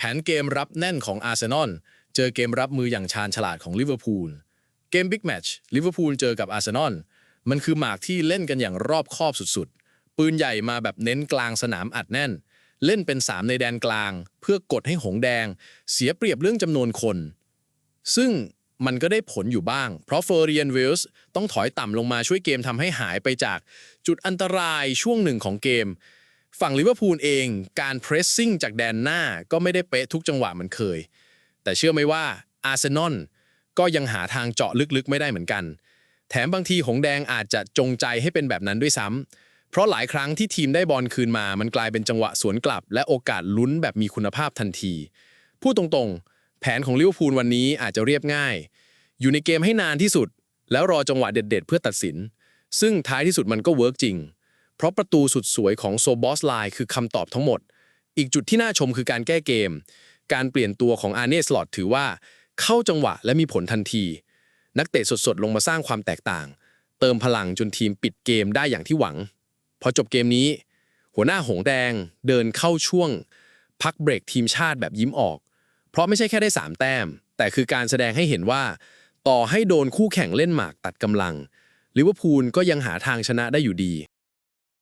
แผนเกมรับแน่นของอาร์เซนอลเจอเกมรับมืออย่างชาญฉลาดของลิเวอร์พูลเกมบิ๊กแมตช์ลิเวอร์พูลเจอกับอาร์เซนอลมันคือหมากที่เล่นกันอย่างรอบคอบสุดๆ ปืนใหญ่มาแบบเน้นกลางสนามอัดแน่น เล่นเป็น 3 ในแดนกลาง เพื่อกดให้หงแดง เสียเปรียบเรื่องจำนวนคน ซึ่งมันก็ได้ผลอยู่บ้าง เพราะเฟอร์เรียนวิลส์ต้องถอยต่ำลงมาช่วยเกมทำให้หายไปจาก จุดอันตรายช่วงหนึ่งของเกม ฝั่งลิเวอร์พูลเองการเพรสซิ่งจากแดนหน้าก็ไม่ได้เป๊ะทุกจังหวะเหมือนเคย แต่เชื่อไหมว่าอาร์เซนอลก็ยังหาทางเจาะลึกๆไม่ได้เหมือนกัน แถมบางทีหงแดงอาจจะจงใจให้เป็นแบบนั้นด้วยซ้ำเพราะหลายครั้งที่ทีมได้บอลคืนมา มันกลายเป็นจังหวะสวนกลับ และโอกาสลุ้นแบบมีคุณภาพทันที พูดตรงๆ แผนของลิเวอร์พูลวันนี้อาจจะเรียบง่าย อยู่ในเกมให้นานที่สุด แล้วรอจังหวะเด็ด ๆ เพื่อตัดสิน ซึ่งท้ายที่สุดมันก็เวิร์กจริง เพราะประตูสุดสวยของโซบอสไลน์คือคำตอบทั้งหมด อีกจุดที่น่าชมคือการแก้เกม การเปลี่ยนตัวของอาร์เนสลอตถือว่า เข้าจังหวะและมีผลทันที นักเตะสดๆ ลงมาสร้างความแตกต่าง เติมพลังจนทีมปิดเกมได้อย่างที่หวัง พอจบเกมนี้ หัวหน้าหงแดงเดินเข้าช่วง พักเบรกทีมชาติแบบยิ้มออก เพราะไม่ใช่แค่ได้ 3 แต้ม แต่คือการแสดงให้เห็นว่า ต่อให้โดนคู่แข่งเล่นหมากตัดกำลังลิเวอร์พูลก็ยังหาทางชนะได้อยู่ดี